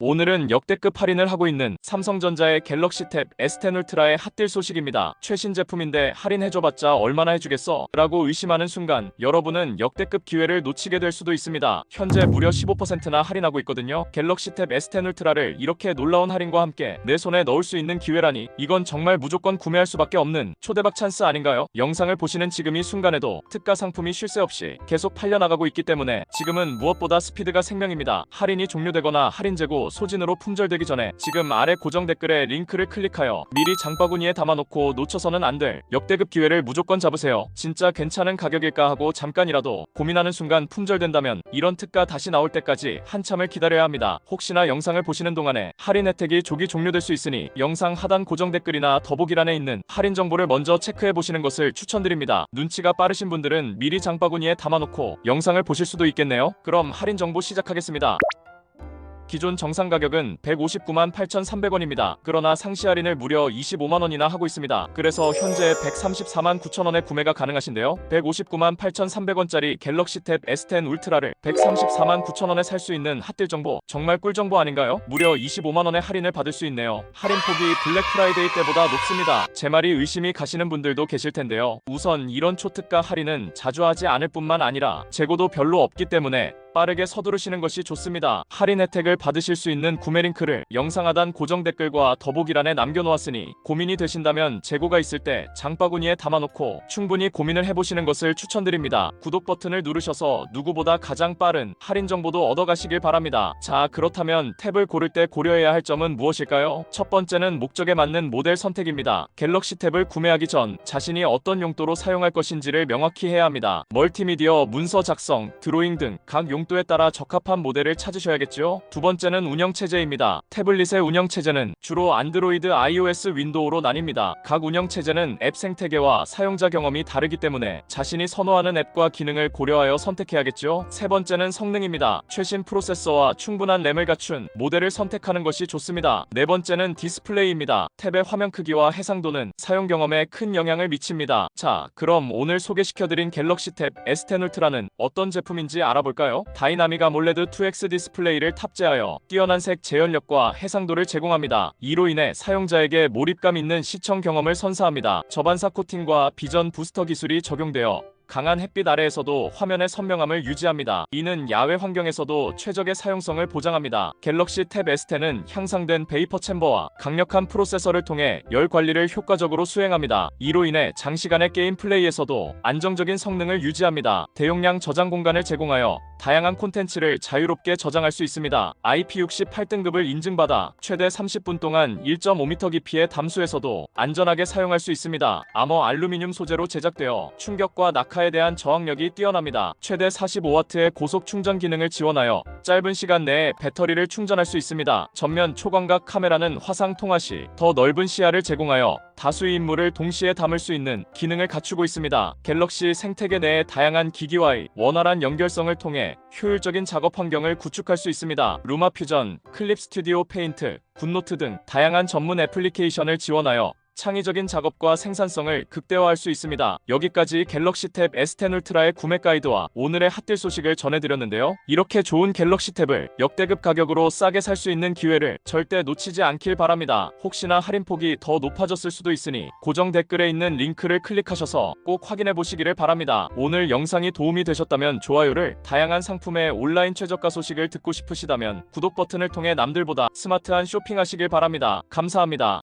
오늘은 역대급 할인을 하고 있는 삼성전자의 갤럭시 탭 S10 울트라의 핫딜 소식입니다. 최신 제품인데 할인해줘봤자 얼마나 해주겠어? 라고 의심하는 순간 여러분은 역대급 기회를 놓치게 될 수도 있습니다. 현재 무려 15%나 할인하고 있거든요. 갤럭시 탭 S10 울트라를 이렇게 놀라운 할인과 함께 내 손에 넣을 수 있는 기회라니 이건 정말 무조건 구매할 수밖에 없는 초대박 찬스 아닌가요? 영상을 보시는 지금 이 순간에도 특가 상품이 쉴 새 없이 계속 팔려나가고 있기 때문에 지금은 무엇보다 스피드가 생명입니다. 할인이 종료되거나 할인 재고 소진으로 품절되기 전에 지금 아래 고정 댓글에 링크를 클릭하여 미리 장바구니에 담아놓고 놓쳐서는 안 될 역대급 기회를 무조건 잡으세요. 진짜 괜찮은 가격일까 하고 잠깐이라도 고민하는 순간 품절된다면 이런 특가 다시 나올 때까지 한참을 기다려야 합니다. 혹시나 영상을 보시는 동안에 할인 혜택이 조기 종료될 수 있으니 영상 하단 고정 댓글이나 더보기란에 있는 할인 정보를 먼저 체크해 보시는 것을 추천드립니다. 눈치가 빠르신 분들은 미리 장바구니에 담아놓고 영상을 보실 수도 있겠네요. 그럼 할인 정보 시작하겠습니다. 기존 정상 가격은 159만 8,300원입니다. 그러나 상시 할인을 무려 25만 원이나 하고 있습니다. 그래서 현재 134만 9천 원에 구매가 가능하신데요. 159만 8,300원짜리 갤럭시 탭 S10 울트라를 134만 9천 원에 살 수 있는 핫딜 정보 정말 꿀 정보 아닌가요? 무려 25만 원의 할인을 받을 수 있네요. 할인 폭이 블랙 프라이데이 때보다 높습니다. 제 말이 의심이 가시는 분들도 계실 텐데요. 우선 이런 초특가 할인은 자주 하지 않을 뿐만 아니라 재고도 별로 없기 때문에 빠르게 서두르시는 것이 좋습니다. 할인 혜택을 받으실 수 있는 구매 링크를 영상 하단 고정 댓글과 더보기란에 남겨놓았으니 고민이 되신다면 재고가 있을 때 장바구니에 담아놓고 충분히 고민을 해보시는 것을 추천드립니다. 구독 버튼을 누르셔서 누구보다 가장 빠른 할인 정보도 얻어가시길 바랍니다. 자 그렇다면 탭을 고를 때 고려해야 할 점은 무엇일까요? 첫 번째는 목적에 맞는 모델 선택입니다. 갤럭시 탭을 구매하기 전 자신이 어떤 용도로 사용할 것인지를 명확히 해야 합니다. 멀티미디어, 문서 작성, 드로잉 등 각 용도 에 따라 적합한 모델을 찾으셔야겠죠. 두 번째는 운영 체제입니다. 태블릿의 운영 체제는 주로 안드로이드, iOS, 윈도우로 나뉩니다. 각 운영 체제는 앱 생태계와 사용자 경험이 다르기 때문에 자신이 선호하는 앱과 기능을 고려하여 선택해야겠죠. 세 번째는 성능입니다. 최신 프로세서와 충분한 램을 갖춘 모델을 선택하는 것이 좋습니다. 네 번째는 디스플레이입니다. 탭의 화면 크기와 해상도는 사용 경험에 큰 영향을 미칩니다. 자, 그럼 오늘 소개시켜드린 갤럭시 탭 S10 울트라는 어떤 제품인지 알아볼까요? 다이나믹 아몰레드 2X 디스플레이를 탑재하여 뛰어난 색 재현력과 해상도를 제공합니다. 이로 인해 사용자에게 몰입감 있는 시청 경험을 선사합니다. 저반사 코팅과 비전 부스터 기술이 적용되어 강한 햇빛 아래에서도 화면의 선명함을 유지합니다. 이는 야외 환경에서도 최적의 사용성을 보장합니다. 갤럭시 탭 S10은 향상된 베이퍼 챔버와 강력한 프로세서를 통해 열 관리를 효과적으로 수행합니다. 이로 인해 장시간의 게임 플레이에서도 안정적인 성능을 유지합니다. 대용량 저장 공간을 제공하여 다양한 콘텐츠를 자유롭게 저장할 수 있습니다. IP68 8등급을 인증받아 최대 30분 동안 1.5m 깊이의 담수에서도 안전하게 사용할 수 있습니다. 암호 알루미늄 소재로 제작되어 충격과 낙하에 대한 저항력이 뛰어납니다. 최대 45W의 고속 충전 기능을 지원하여 짧은 시간 내에 배터리를 충전할 수 있습니다. 전면 초광각 카메라는 화상 통화 시 더 넓은 시야를 제공하여 다수의 인물을 동시에 담을 수 있는 기능을 갖추고 있습니다. 갤럭시 생태계 내의 다양한 기기와의 원활한 연결성을 통해 효율적인 작업 환경을 구축할 수 있습니다. 루마 퓨전, 클립 스튜디오 페인트, 굿노트 등 다양한 전문 애플리케이션을 지원하여 창의적인 작업과 생산성을 극대화할 수 있습니다. 여기까지 갤럭시 탭 S10 울트라의 구매 가이드와 오늘의 핫딜 소식을 전해드렸는데요. 이렇게 좋은 갤럭시 탭을 역대급 가격으로 싸게 살 수 있는 기회를 절대 놓치지 않길 바랍니다. 혹시나 할인폭이 더 높아졌을 수도 있으니 고정 댓글에 있는 링크를 클릭하셔서 꼭 확인해 보시기를 바랍니다. 오늘 영상이 도움이 되셨다면 좋아요를 다양한 상품의 온라인 최저가 소식을 듣고 싶으시다면 구독 버튼을 통해 남들보다 스마트한 쇼핑하시길 바랍니다. 감사합니다.